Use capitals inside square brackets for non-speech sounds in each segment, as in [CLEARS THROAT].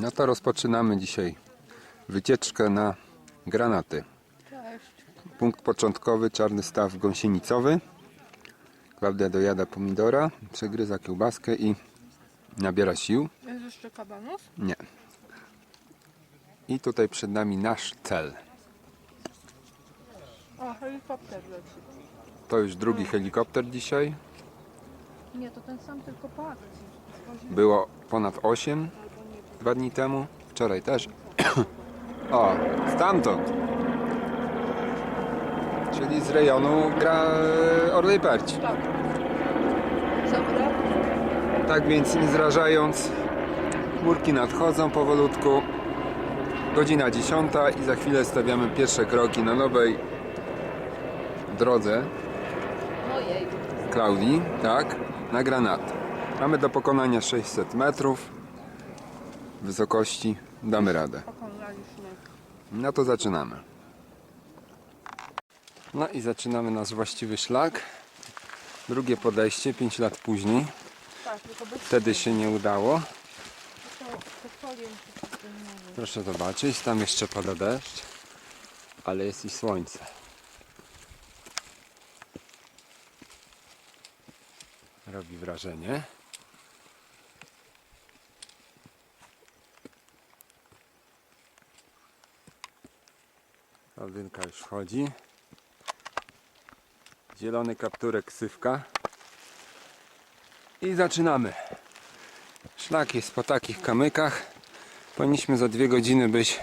No to rozpoczynamy dzisiaj wycieczkę na granaty. Punkt początkowy, czarny staw gąsienicowy. Klaudia dojada pomidora, przegryza kiełbaskę i nabiera sił. Jest jeszcze kabanus? Nie. I tutaj przed nami nasz cel. O, helikopter leci. To już drugi helikopter dzisiaj. Nie, to ten sam, tylko akcji. Było ponad 8 dwa dni temu. Wczoraj też. [CLEARS THROAT] o, stamtąd. Czyli z rejonu gra Orlej Perć. Tak. Tak więc nie zrażając, chmurki nadchodzą powolutku. Godzina 10 i za chwilę stawiamy pierwsze kroki na nowej drodze Mojej. Klaudii, tak, na granaty. Mamy do pokonania 600 metrów wysokości, damy radę. No to zaczynamy. No i zaczynamy nasz właściwy szlak. Drugie podejście, 5 lat później. Tak, Wtedy się nie udało. Proszę zobaczyć, tam jeszcze pada deszcz, ale jest i słońce. Robi wrażenie. Aldynka już wchodzi. Zielony kapturek sywka. I zaczynamy. Szlak jest po takich kamykach. Powinniśmy za dwie godziny być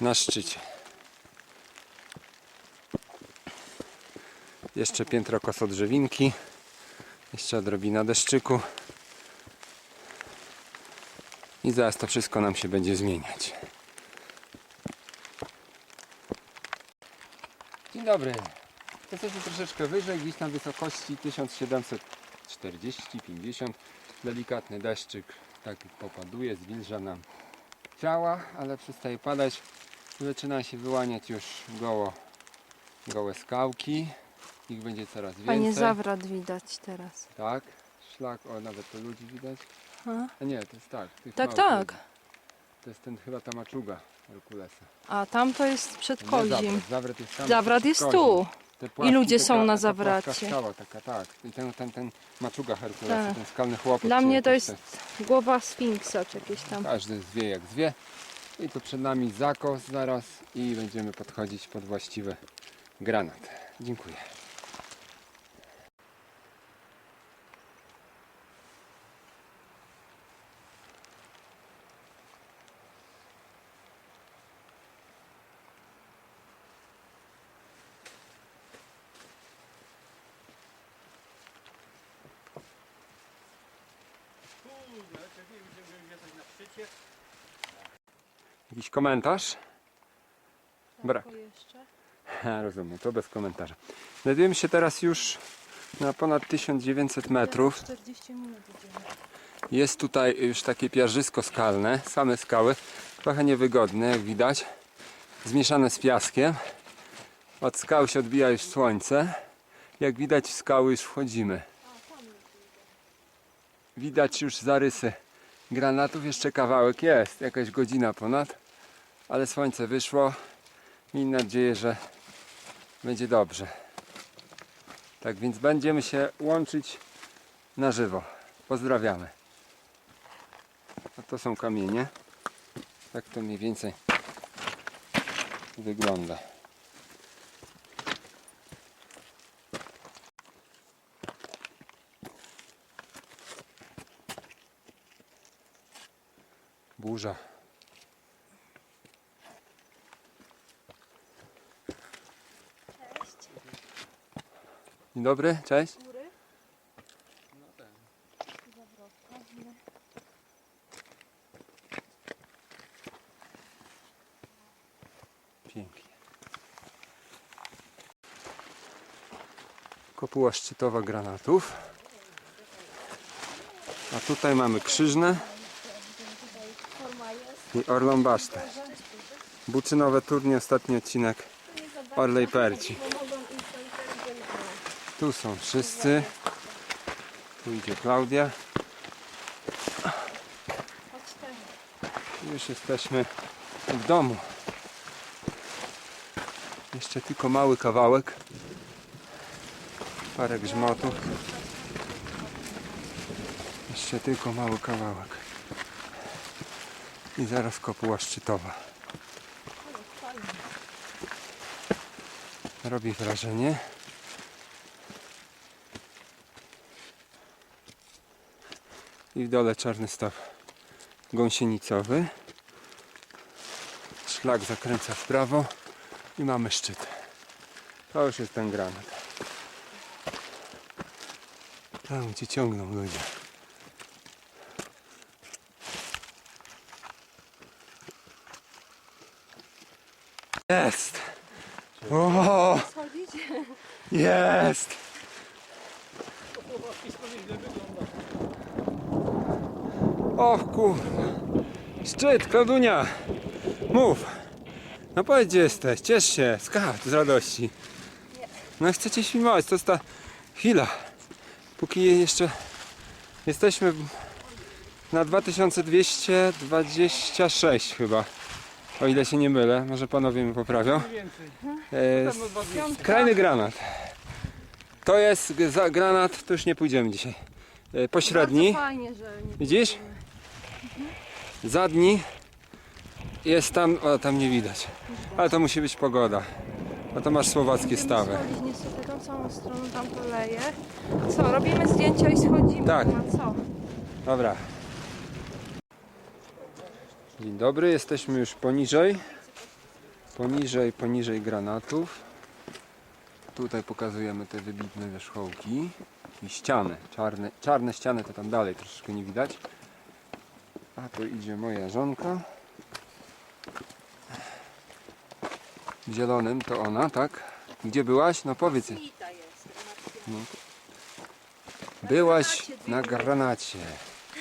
na szczycie. Jeszcze piętro kosodrzewinki. Jeszcze odrobina deszczyku. I zaraz to wszystko nam się będzie zmieniać. Dzień dobry. Jesteśmy troszeczkę wyżej, gdzieś na wysokości 1740-50. Delikatny deszczyk tak popaduje, zwilża nam ciała, ale przestaje padać. Zaczyna się wyłaniać już goło, gołe skałki. Ich będzie coraz więcej. Fajnie zawrat widać teraz. Tak, szlak, o nawet to ludzi widać. A? A nie, to jest tak. tych Tak, małych tak. To jest ten chyba ta maczuga Herkulesa. A tam to jest przed Nie kozim. Zawrat, zawrat jest tam. Zawrat jest kozim. tu. Te I płatki, ludzie są na zawracie. płaska skała, taka, tak. I ten, ten, ten maczuga Herkulesa, Tak. ten skalny chłopiec. Dla czy mnie to jakoś jest głowa sfinksa czy jakieś tam. Każdy zwie jak zwie. I tu przed nami zakos zaraz i będziemy podchodzić pod właściwy granat. Dziękuję. Jakiś komentarz? Brak. Jeszcze. Ha, rozumiem, to bez komentarza. Znajdujemy się teraz już na ponad 1900 metrów. 40 minut idziemy. Jest tutaj już takie piarzysko skalne, same skały, trochę niewygodne jak widać, zmieszane z piaskiem. Od skał się odbija już słońce. Jak widać w skały już wchodzimy. Widać już zarysy granatów, jeszcze kawałek jest, jakaś godzina ponad, ale słońce wyszło. Miejmy nadzieję, że będzie dobrze. Tak więc będziemy się łączyć na żywo. Pozdrawiamy. A to są kamienie. Tak to mniej więcej wygląda. Burza. Dzień dobry, cześć. Pięknie. Kopuła szczytowa granatów. A tutaj mamy krzyżne i orlą basztę. Buczynowe turnie, ostatni odcinek Orlej Perci. Tu są wszyscy. Tu idzie Klaudia. Już jesteśmy w domu. Jeszcze tylko mały kawałek. Parę grzmotów. Jeszcze tylko mały kawałek. I zaraz kopuła szczytowa. Robi wrażenie. I w dole czarny staw gąsienicowy. Szlak zakręca w prawo i mamy szczyt. To już jest ten granat. Tam gdzie ciągną ludzie. Jest! O, jest! O kurwa. Szczyt, Klaudunia! Mów! No powiedz gdzie jesteś, ciesz się, skacz z radości. No chcecie filmować, to jest ta chwila. Póki jeszcze jesteśmy na 2226 chyba. O ile się nie mylę, może panowie mi poprawią. E, Krajny granat. To jest za granat, to już nie pójdziemy dzisiaj. E, Pośredni. Fajnie, że nie Widzisz? Zadni jest tam, o tam nie widać. Ale to musi być pogoda. A to masz słowackie stawy. Schodzić niestety tą samą stroną, tam to leje. Co, robimy zdjęcia i schodzimy. Tak. Co? Dobra. Dzień dobry, jesteśmy już poniżej. Poniżej, poniżej granatów. Tutaj pokazujemy te wybitne wierzchołki i ściany. Czarne, czarne ściany to tam dalej troszeczkę nie widać. A tu idzie moja żonka. W zielonym to ona, tak? Gdzie byłaś? No powiedz. No. Byłaś na granacie.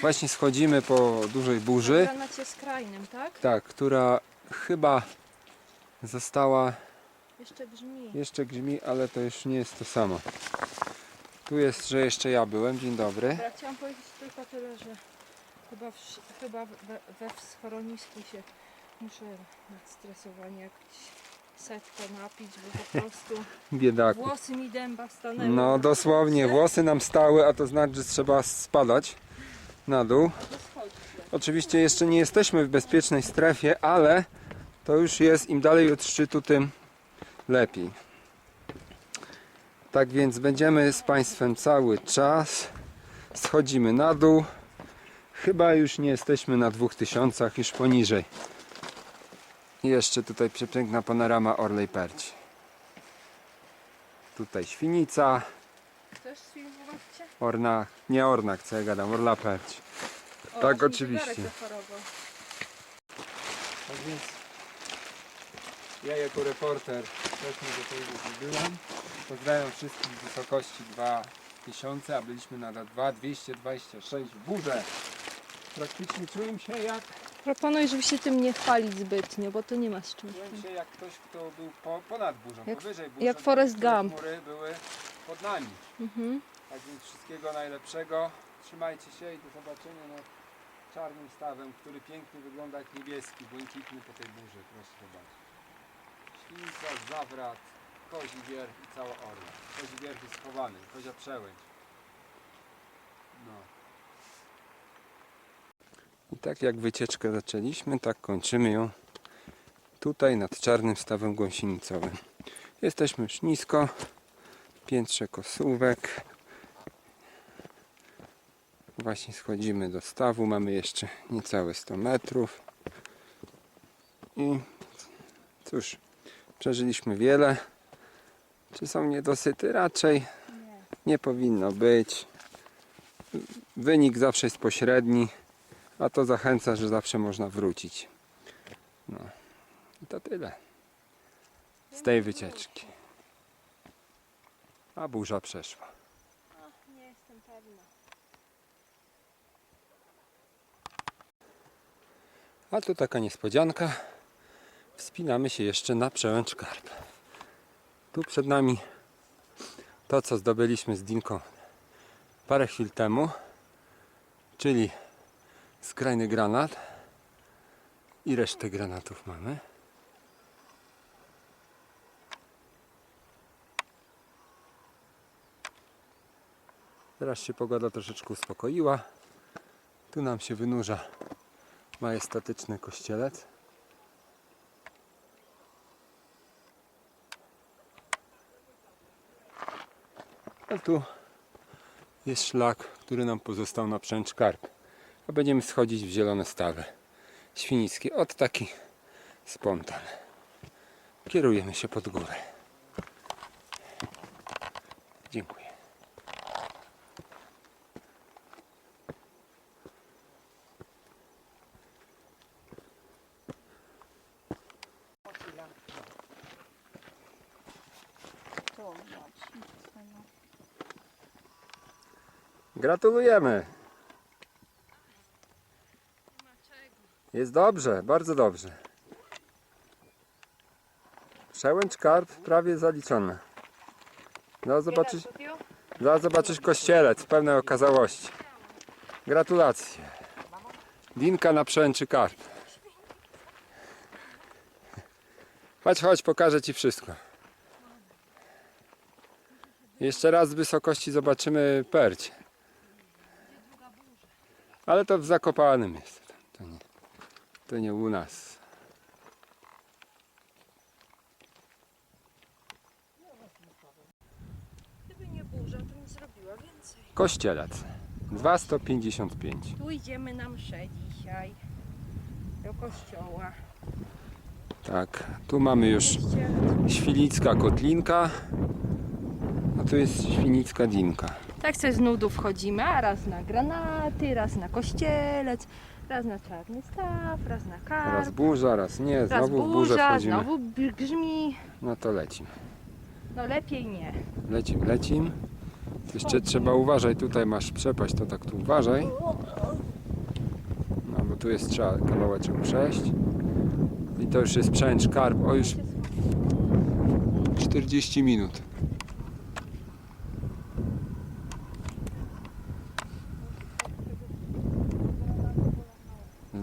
Właśnie schodzimy po dużej burzy. Granacie skrajnym, tak? Tak, która chyba została, Jeszcze brzmi. jeszcze grzmi, ale to już nie jest to samo. Tu jest, że jeszcze ja byłem. Dzień dobry. Ja chciałam powiedzieć tylko tyle, że chyba, w, chyba we, we schronisku się muszę nad stresowanie jakieś setko napić, bo po [LAUGHS] prostu Biedak. włosy mi dęba stanęły. No dosłownie, włosy nam stały, a to znaczy, że trzeba spadać na dół. Oczywiście jeszcze nie jesteśmy w bezpiecznej strefie, ale to już jest im dalej od szczytu, tym lepiej. Tak więc będziemy z Państwem cały czas. Schodzimy na dół. Chyba już nie jesteśmy na 2000, już poniżej. Jeszcze tutaj przepiękna panorama Orlej Perci. Tutaj Świnica, Ornach, nie Ornach, co ja gadam, Orla Perci. O, Tak, oczywiście. Tak więc ja jako reporter też nie do tego byłem. Pozdrawiam wszystkich z wysokości 2000, a byliśmy na 2226 w górze. Praktycznie czułem się jak, Proponuję, żeby się tym nie chwalić zbytnio, bo to nie ma z czym. czułem się jak ktoś, kto był po, ponad burzą, Jak- powyżej burzy. jak Forrest Gump. Chmury były pod nami. Mhm. Tak więc wszystkiego najlepszego. Trzymajcie się i do zobaczenia nad czarnym stawem, który pięknie wygląda jak niebieski, błękitny po tej burzy. Proszę zobaczyć. Świnica, zawrat, kozi i cała orla. Kozi jest schowany, kozia przełęcz. No. I tak jak wycieczkę zaczęliśmy, tak kończymy ją tutaj nad czarnym stawem gąsienicowym. Jesteśmy już nisko, piętrze kosówek. Właśnie schodzimy do stawu, mamy jeszcze niecałe 100 metrów. I cóż, przeżyliśmy wiele. Czy są niedosyty? Raczej nie powinno być. Wynik zawsze jest pośredni, a to zachęca, że zawsze można wrócić. No i to tyle z tej wycieczki. A burza przeszła. A tu taka niespodzianka. Wspinamy się jeszcze na przełęcz Karp. Tu przed nami to, co zdobyliśmy z Dinką parę chwil temu, czyli skrajny granat. I resztę granatów mamy. Teraz się pogoda troszeczkę uspokoiła. Tu nam się wynurza majestatyczny kościelec. A tu jest szlak, który nam pozostał na przęcz karp. A będziemy schodzić w zielone stawy świnickie. Od taki spontan. Kierujemy się pod górę. Dziękuję. Gratulujemy. Jest dobrze, bardzo dobrze. Przełęcz karp prawie zaliczona. Zaraz zobaczysz, zaraz zobaczysz kościelec pełnej okazałości. Gratulacje. Dinka na przełęczy karp. Chodź, chodź, pokażę Ci wszystko. Jeszcze raz z wysokości zobaczymy perć. Ale to w Zakopanem jest. To nie, to nie u nas. Gdyby nie burza, to bym zrobiła więcej. Kościelec. 255. Tu idziemy na mszę dzisiaj. Do kościoła. Tak, tu mamy już. Świlicka Kotlinka. A tu jest Świnicka Dinka. Tak sobie z nudów chodzimy, a raz na granaty, raz na kościelec, raz na czarny staw, raz na karp, Raz burza, raz nie. raz Znowu w burzę burza, wchodzimy. znowu grzmi. No to lecimy. No lepiej nie. Lecim, lecim. Jeszcze trzeba uważać, tutaj masz przepaść, to tak tu uważaj. No bo tu jest trzeba kawałeczek przejść. I to już jest przęcz karp. O już 40 minut.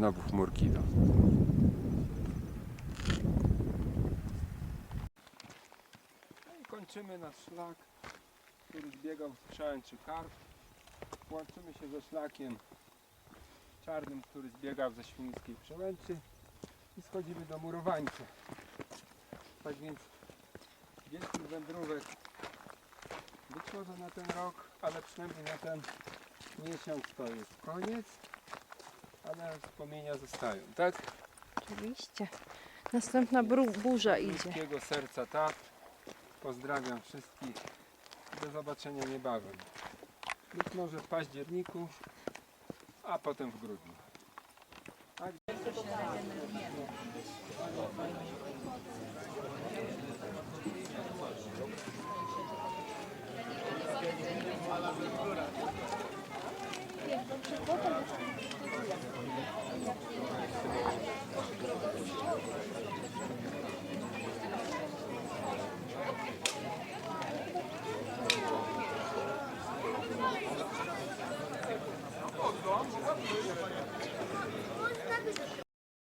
Znowu chmurki idą. No i kończymy nasz szlak, który zbiegał z przełęczy karp. Łączymy się ze szlakiem czarnym, który zbiegał ze świńskiej przełęczy i schodzimy do murowańca. Tak więc wielkich wędrówek być może na ten rok, ale przynajmniej na ten miesiąc to jest koniec, ale wspomnienia zostają, tak? Oczywiście. Następna bru- burza idzie. ludzkiego serca tak. Pozdrawiam wszystkich. Do zobaczenia niebawem. Być może w październiku, a potem w grudniu.